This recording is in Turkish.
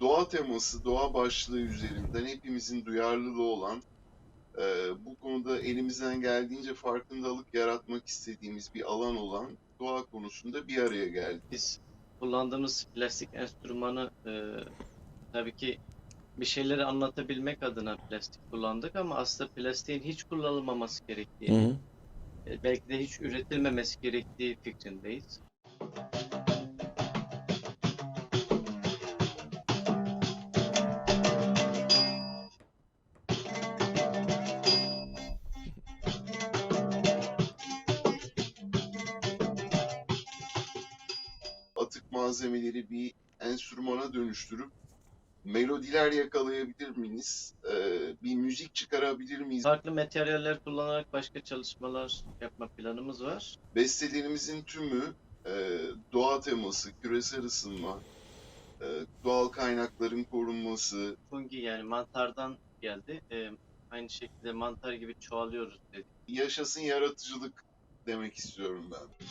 doğa teması, doğa başlığı üzerinden hepimizin duyarlılığı olan, e, bu konuda elimizden geldiğince farkındalık yaratmak istediğimiz bir alan olan doğa konusunda bir araya geldik. Biz kullandığımız plastik enstrümanı e, tabii ki bir şeyleri anlatabilmek adına plastik kullandık ama aslında plastiğin hiç kullanılmaması gerektiği, Hı hı. e, belki de hiç üretilmemesi gerektiği fikrindeyiz. Atık malzemeleri bir enstrümana dönüştürüp melodiler yakalayabilir miyiz? E, bir müzik çıkarabilir miyiz? Farklı materyaller kullanarak başka çalışmalar yapma planımız var. Bestelerimizin tümü e, doğa teması, küresel ısınma, e, doğal kaynakların korunması, Fungi yani mantardan geldi. E, aynı şekilde mantar gibi çoğalıyoruz dedik. yaşasın yaratıcılık demek istiyorum ben.